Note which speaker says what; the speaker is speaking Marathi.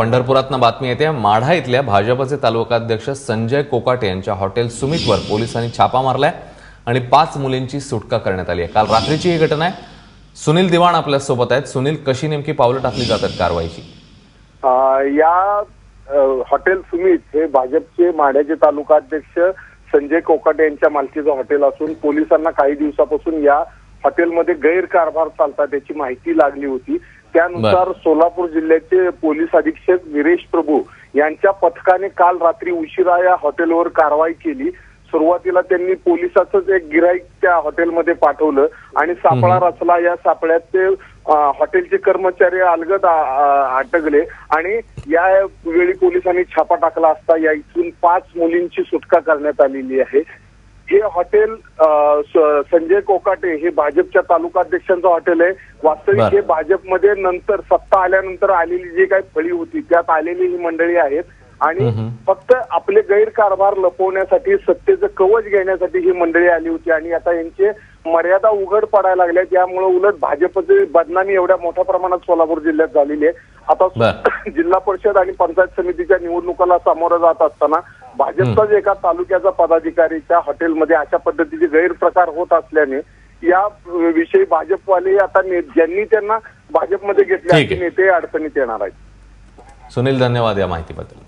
Speaker 1: पंढरपुरातनं बातमी येते. माढा इथल्या भाजपचे तालुकाध्यक्ष संजय कोकाटे यांच्या हॉटेल सुमितवर पोलिसांनी छापा मारलाय आणि पाच मुलींची सुटका करण्यात आली आहे. काल रात्रीची ही घटना आहे. सुनील दिवाण आपल्यासोबत आहेत. सुनील कशी नेमकी पावलं टाकली जातात कारवाईची?
Speaker 2: या हॉटेल सुमित हे भाजपचे माढ्याचे तालुकाध्यक्ष संजय कोकाटे यांच्या मालकीचं हॉटेल असून पोलिसांना काही दिवसापासून या हॉटेलमध्ये गैरकारभार चालतात याची माहिती लागली होती. त्यानुसार सोलापूर जिल्ह्याचे पोलीस अधीक्षक विरेश प्रभू यांच्या पथकाने काल रात्री उशिरा या हॉटेलवर कारवाई केली. सुरुवातीला त्यांनी पोलिसाचंच एक गिराईक त्या हॉटेलमध्ये पाठवलं आणि सापळा रचला. या सापळ्यात ते हॉटेलचे कर्मचारी अलगद अटकले आणि या वेळी पोलिसांनी छापा टाकला असता या इथून पाच मुलींची सुटका करण्यात आलेली आहे. हे हॉटेल संजय कोकाटे हे भाजपच्या तालुकाध्यक्षांचं हॉटेल आहे वास्तविक. हे भाजपमध्ये नंतर सत्ता आल्यानंतर आलेली जी काही फळी होती त्यात आलेली ही मंडळी आहेत आणि. फक्त आपले गैरकारभार लपवण्यासाठी सत्तेचं कवच घेण्यासाठी ही मंडळी आली होती आणि आता यांचे मर्यादा उघड पडायला लागल्या त्यामुळे उलट भाजपची बदनामी एवढ्या मोठ्या प्रमाणात सोलापूर जिल्ह्यात झालेली आहे आता. जिल्हा परिषद आणि पंचायत समितीच्या निवडणुकाला सामोरं जात असताना भाजपचाच एका तालुक्याचा पदाधिकारी त्या हॉटेलमध्ये अशा पद्धतीचे गैरप्रकार होत असल्याने या विषयी भाजपवाले आता ज्यांनी त्यांना भाजपमध्ये घेतले. नेते अडचणीत येणार आहेत
Speaker 1: सुनील धन्यवाद या माहितीबद्दल